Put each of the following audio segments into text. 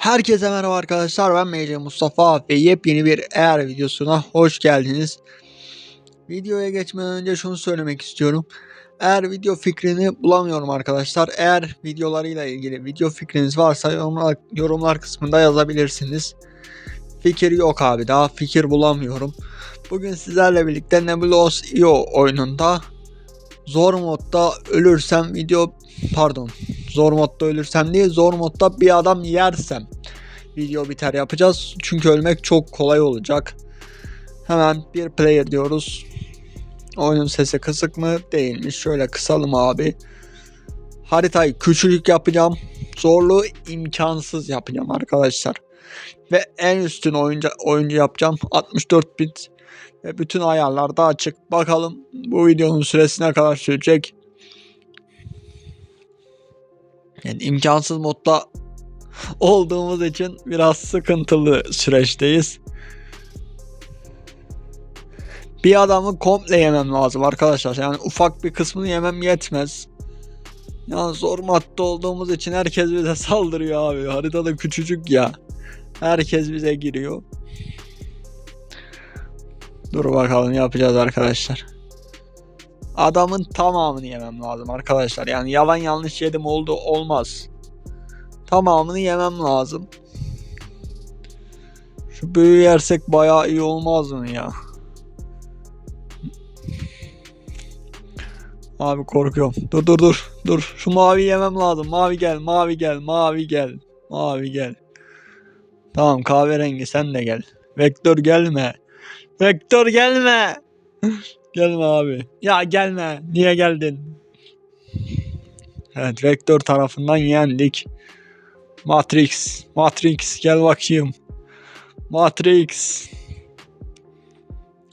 Herkese merhaba arkadaşlar ben MC Mustafa ve yepyeni bir eğer videosuna hoş geldiniz. Videoya geçmeden önce şunu söylemek istiyorum. Eğer video fikrini bulamıyorum arkadaşlar. Eğer videolarıyla ilgili video fikriniz varsa yorumlar, yorumlar kısmında yazabilirsiniz. Fikir yok abi daha fikir bulamıyorum. Bugün sizlerle birlikte Nebulos IO oyununda zor modda ölürsem video pardon zor modda ölürsem değil zor modda bir adam yersem video biter yapacağız. Çünkü ölmek çok kolay olacak. Hemen bir player diyoruz. Oyunun sesi kısık mı? Değilmiş. Şöyle kısalım abi. Haritayı küçücük yapacağım. Zorluğu imkansız yapacağım arkadaşlar. Ve en üstün oyuncu, oyuncu yapacağım. 64 bit ve bütün ayarlar da açık. Bakalım bu videonun süresi ne kadar sürecek. Yani imkansız modda olduğumuz için biraz sıkıntılı süreçteyiz. Bir adamı komple yemem lazım arkadaşlar. Yani ufak bir kısmını yemem yetmez. Yani zor madde olduğumuz için herkes bize saldırıyor abi. Haritada küçücük ya. Herkes bize giriyor. Dur bakalım yapacağız arkadaşlar. Adamın tamamını yemem lazım arkadaşlar. Yani yalan yanlış yedim oldu olmaz. Tamamını yemem lazım. Şu büyü yersek bayağı iyi olmaz mı ya? Abi korkuyorum. Dur dur dur. Dur. Şu mavi yemem lazım. Mavi gel. Mavi gel. Mavi gel. Mavi gel. Tamam kahverengi sen de gel. Vektör gelme. Vektör gelme. Gelme abi. Ya gelme. Niye geldin? Evet Vektör tarafından yendik. Matrix. Matrix gel bakayım. Matrix.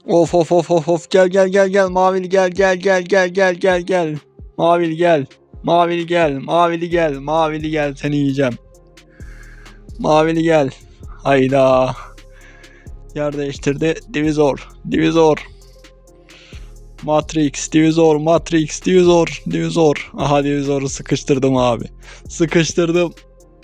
Of of of of of gel gel gel gel mavili gel gel gel gel gel gel gel. Mavili gel. Mavili gel. Mavili gel. Mavili gel seni yiyeceğim. Mavili gel. Hayda. Yer değiştirdi. Divizor. Divizor. Matrix, Divizor, Matrix, Divizor, Divizor. Aha Divizor'u sıkıştırdım abi. Sıkıştırdım.